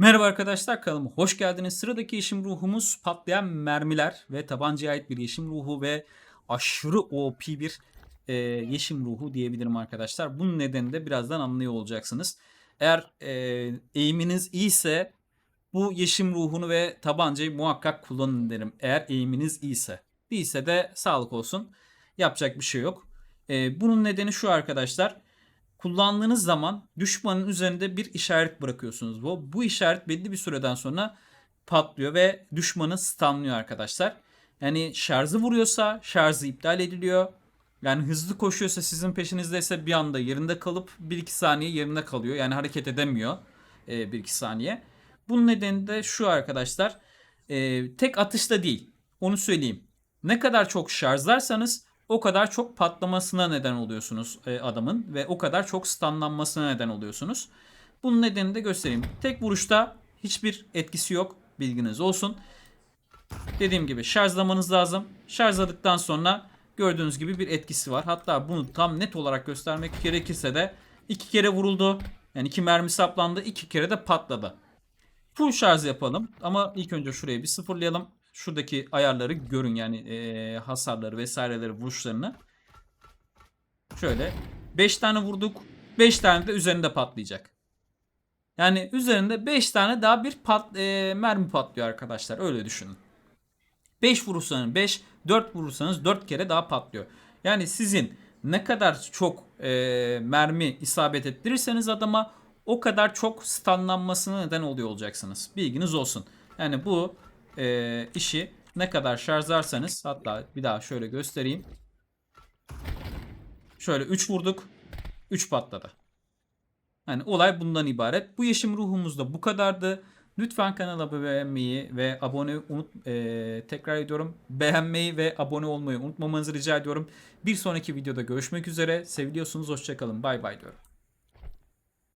Merhaba arkadaşlar kanalıma hoş geldiniz. Sıradaki yeşim ruhumuz patlayan mermiler ve tabancaya ait bir yeşim ruhu ve aşırı OP bir e, yeşim ruhu diyebilirim arkadaşlar. Bunun nedenini de birazdan anlıyor olacaksınız. Eğer e, eğiminiz iyiyse bu yeşim ruhunu ve tabancayı muhakkak kullanın derim. Eğer eğiminiz iyiyse. Değilse de sağlık olsun. Yapacak bir şey yok. E, bunun nedeni şu arkadaşlar kullandığınız zaman düşmanın üzerinde bir işaret bırakıyorsunuz. Bu, bu işaret belli bir süreden sonra patlıyor ve düşmanı stunlıyor arkadaşlar. Yani şarjı vuruyorsa şarjı iptal ediliyor. Yani hızlı koşuyorsa sizin peşinizdeyse bir anda yerinde kalıp 1-2 saniye yerinde kalıyor. Yani hareket edemiyor e, 1-2 saniye. Bunun nedeni de şu arkadaşlar. E, tek atışta değil. Onu söyleyeyim. Ne kadar çok şarjlarsanız o kadar çok patlamasına neden oluyorsunuz e, adamın ve o kadar çok stunlanmasına neden oluyorsunuz. Bunun nedenini de göstereyim. Tek vuruşta hiçbir etkisi yok. Bilginiz olsun. Dediğim gibi şarjlamanız lazım. Şarjladıktan sonra gördüğünüz gibi bir etkisi var. Hatta bunu tam net olarak göstermek gerekirse de iki kere vuruldu. Yani iki mermi saplandı. iki kere de patladı. Full şarj yapalım. Ama ilk önce şurayı bir sıfırlayalım. Şuradaki ayarları görün yani e, hasarları vesaireleri vuruşlarını. Şöyle 5 tane vurduk. 5 tane de üzerinde patlayacak. Yani üzerinde 5 tane daha bir pat, e, mermi patlıyor arkadaşlar. Öyle düşünün. 5 vurursanız 5, 4 vurursanız 4 kere daha patlıyor. Yani sizin ne kadar çok e, mermi isabet ettirirseniz adama o kadar çok stunlanmasına neden oluyor olacaksınız. Bilginiz olsun. Yani bu e, işi ne kadar şarjlarsanız hatta bir daha şöyle göstereyim. Şöyle 3 vurduk. 3 patladı. Yani olay bundan ibaret. Bu yeşim ruhumuz da bu kadardı. Lütfen kanala beğenmeyi ve abone unut e, tekrar ediyorum. Beğenmeyi ve abone olmayı unutmamanızı rica ediyorum. Bir sonraki videoda görüşmek üzere. Seviliyorsunuz. Hoşçakalın. Bay bay diyorum.